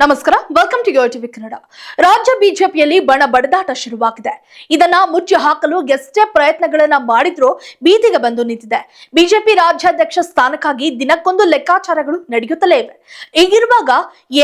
ನಮಸ್ಕಾರ welcome to TV Kannada ರಾಜ್ಯ ಬಿಜೆಪಿಯಲ್ಲಿ ಬಣ ಬಡದಾಟ ಶುರುವಾಗಿದೆ. ಇದನ್ನ ಮುಚ್ಚಿ ಹಾಕಲು ಎಷ್ಟೇ ಪ್ರಯತ್ನಗಳನ್ನ ಮಾಡಿದ್ರೂ ಬೀದಿಗೆ ಬಂದು ನಿಂತಿದೆ. ಬಿಜೆಪಿ ರಾಜ್ಯಾಧ್ಯಕ್ಷ ಸ್ಥಾನಕ್ಕಾಗಿ ದಿನಕ್ಕೊಂದು ಲೆಕ್ಕಾಚಾರಗಳು ನಡೆಯುತ್ತಲೇ ಇವೆ. ಹೀಗಿರುವಾಗ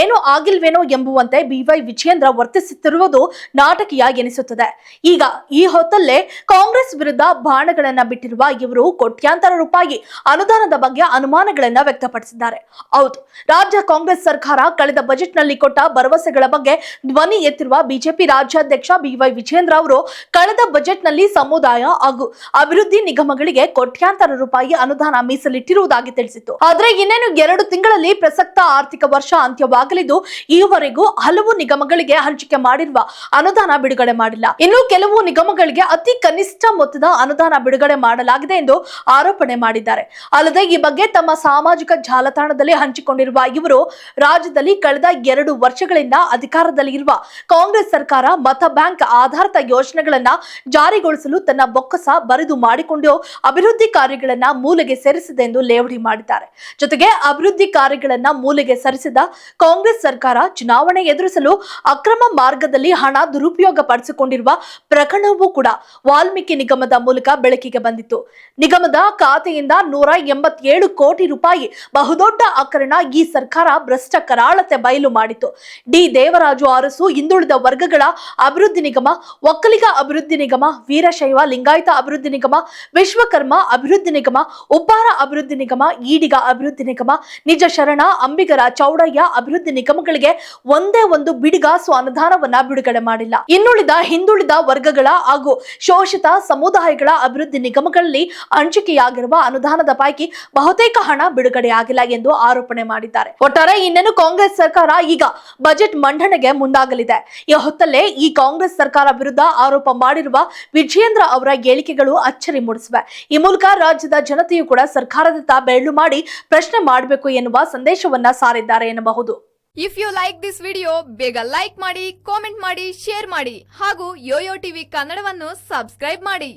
ಏನೂ ಆಗಿಲ್ವೇನೋ ಎಂಬುವಂತೆ ಬಿವೈ ವಿಜಯೇಂದ್ರ ವರ್ತಿಸುತ್ತಿರುವುದು ನಾಟಕೀಯ ಎನಿಸುತ್ತದೆ. ಈಗ ಈ ಹೊತ್ತಲ್ಲೇ ಕಾಂಗ್ರೆಸ್ ವಿರುದ್ಧ ಬಾಣಗಳನ್ನ ಬಿಟ್ಟಿರುವ ಇವರು ಕೋಟ್ಯಾಂತರ ರೂಪಾಯಿ ಅನುದಾನದ ಬಗ್ಗೆ ಅನುಮಾನಗಳನ್ನ ವ್ಯಕ್ತಪಡಿಸಿದ್ದಾರೆ. ಹೌದು, ರಾಜ್ಯ ಕಾಂಗ್ರೆಸ್ ಸರ್ಕಾರ ಕಳೆದ ಬಜೆಟ್ನಲ್ಲಿ ಕೊಟ್ಟ ಭರವಸೆಗಳ ಬಗ್ಗೆ ಧ್ವನಿ ಎತ್ತಿರುವ ಬಿಜೆಪಿ ರಾಜ್ಯಾಧ್ಯಕ್ಷ ಬಿವೈ ವಿಜೇಂದ್ರ ಅವರು ಕಳೆದ ಬಜೆಟ್ನಲ್ಲಿ ಸಮುದಾಯ ಹಾಗೂ ಅಭಿವೃದ್ಧಿ ನಿಗಮಗಳಿಗೆ ಕೋಟ್ಯಾಂತರ ರೂಪಾಯಿ ಅನುದಾನ ಮೀಸಲಿಟ್ಟಿರುವುದಾಗಿ ತಿಳಿಸಿತ್ತು. ಆದರೆ ಇನ್ನೇನು ಎರಡು ತಿಂಗಳಲ್ಲಿ ಪ್ರಸಕ್ತ ಆರ್ಥಿಕ ವರ್ಷ ಅಂತ್ಯವಾಗಲಿದ್ದು, ಈವರೆಗೂ ಹಲವು ನಿಗಮಗಳಿಗೆ ಹಂಚಿಕೆ ಮಾಡಿರುವ ಅನುದಾನ ಬಿಡುಗಡೆ ಮಾಡಿಲ್ಲ. ಇನ್ನು ಕೆಲವು ನಿಗಮಗಳಿಗೆ ಅತಿ ಕನಿಷ್ಠ ಮೊತ್ತದ ಅನುದಾನ ಬಿಡುಗಡೆ ಮಾಡಲಾಗಿದೆ ಎಂದು ಆರೋಪಣೆ ಮಾಡಿದ್ದಾರೆ. ಅಲ್ಲದೆ ಈ ಬಗ್ಗೆ ತಮ್ಮ ಸಾಮಾಜಿಕ ಜಾಲತಾಣದಲ್ಲಿ ಹಂಚಿಕೊಂಡಿರುವ ಇವರು ರಾಜ್ಯದಲ್ಲಿ ಕಳೆದ ಎರಡು ವರ್ಷಗಳಿಂದ ಅಧಿಕಾರದಲ್ಲಿ ಇರುವ ಕಾಂಗ್ರೆಸ್ ಸರ್ಕಾರ ಮತ ಬ್ಯಾಂಕ್ ಆಧಾರಿತ ಯೋಜನೆಗಳನ್ನ ಜಾರಿಗೊಳಿಸಲು ತನ್ನ ಬೊಕ್ಕಸ ಬರಿದು ಮಾಡಿಕೊಂಡು ಅಭಿವೃದ್ಧಿ ಕಾರ್ಯಗಳನ್ನ ಮೂಲೆಗೆ ಸೇರಿಸಿದೆ ಎಂದು ಲೇವಡಿ ಮಾಡಿದ್ದಾರೆ. ಜೊತೆಗೆ ಅಭಿವೃದ್ಧಿ ಕಾರ್ಯಗಳನ್ನ ಮೂಲೆಗೆ ಸರಿಸಿದ ಕಾಂಗ್ರೆಸ್ ಸರ್ಕಾರ ಚುನಾವಣೆ ಎದುರಿಸಲು ಅಕ್ರಮ ಮಾರ್ಗದಲ್ಲಿ ಹಣ ದುರುಪಯೋಗ ಪಡಿಸಿಕೊಂಡಿರುವ ಪ್ರಕರಣವೂ ಕೂಡ ವಾಲ್ಮೀಕಿ ನಿಗಮದ ಮೂಲಕ ಬೆಳಕಿಗೆ ಬಂದಿತ್ತು. ನಿಗಮದ ಖಾತೆಯಿಂದ ನೂರ ಎಂಬತ್ತೇಳು ಕೋಟಿ ರೂಪಾಯಿ ಬಹುದೊಡ್ಡ ಆಕರಣ ಈ ಸರ್ಕಾರ ಭ್ರಷ್ಟ ಕರಾಳತೆ ಬಯಲು ಮಾಡಿತು ಡಿ. ದೇವರಾಜು ಅರಸು, ಹಿಂದುಳಿದ ವರ್ಗಗಳ ಅಭಿವೃದ್ಧಿ ನಿಗಮ, ಒಕ್ಕಲಿಗ ಅಭಿವೃದ್ಧಿ ನಿಗಮ, ವೀರಶೈವ ಲಿಂಗಾಯತ ಅಭಿವೃದ್ಧಿ ನಿಗಮ, ವಿಶ್ವಕರ್ಮ ಅಭಿವೃದ್ಧಿ ನಿಗಮ ಉಪ್ಪಾರ ಅಭಿವೃದ್ಧಿ ನಿಗಮ, ಈಡಿಗ ಅಭಿವೃದ್ಧಿ ನಿಗಮ ನಿಜ ಶರಣ ಅಂಬಿಗರ ಚೌಡಯ್ಯ ಅಭಿವೃದ್ಧಿ ನಿಗಮಗಳಿಗೆ ಒಂದೇ ಒಂದು ಬಿಡಿಗಾಸು ಅನುದಾನವನ್ನ ಬಿಡುಗಡೆ ಮಾಡಿಲ್ಲ. ಇನ್ನುಳಿದ ಹಿಂದುಳಿದ ವರ್ಗಗಳ ಹಾಗೂ ಶೋಷಿತ ಸಮುದಾಯಗಳ ಅಭಿವೃದ್ಧಿ ನಿಗಮಗಳಲ್ಲಿ ಹಂಚಿಕೆಯಾಗಿರುವ ಅನುದಾನದ ಪೈಕಿ ಬಹುತೇಕ ಹಣ ಬಿಡುಗಡೆಯಾಗಿಲ್ಲ ಎಂದು ಆರೋಪಣೆ ಮಾಡಿದ್ದಾರೆ. ಒಟ್ಟಾರೆ ಇನ್ನೇನು ಕಾಂಗ್ರೆಸ್ ಸರ್ಕಾರ ಈಗ ಬಜೆಟ್ ಮಂಡನೆಗೆ ಮುಂದಾಗಲಿದೆ. ಈ ಹೊತ್ತಲ್ಲೇ ಈ ಕಾಂಗ್ರೆಸ್ ಸರ್ಕಾರ ವಿರುದ್ಧ ಆರೋಪ ಮಾಡಿರುವ ವಿಜಯೇಂದ್ರ ಅವರ ಹೇಳಿಕೆಗಳು ಅಚ್ಚರಿ ಮೂಡಿಸಿವೆ. ಈ ಮೂಲಕ ರಾಜ್ಯದ ಜನತೆಯು ಕೂಡ ಸರ್ಕಾರದತ್ತ ಬೆರಳು ಮಾಡಿ ಪ್ರಶ್ನೆ ಮಾಡಬೇಕು ಎನ್ನುವ ಸಂದೇಶವನ್ನ ಸಾರಿದ್ದಾರೆ ಎನ್ನಬಹುದು. If you like this video ಬೇಗ ಲೈಕ್ ಮಾಡಿ ಕಾಮೆಂಟ್ ಮಾಡಿ ಶೇರ್ ಮಾಡಿ ಹಾಗೂ ಯೋಯೋ ಟಿವಿ ಕನ್ನಡವನ್ನು ಸಬ್ಸ್ಕ್ರೈಬ್ ಮಾಡಿ.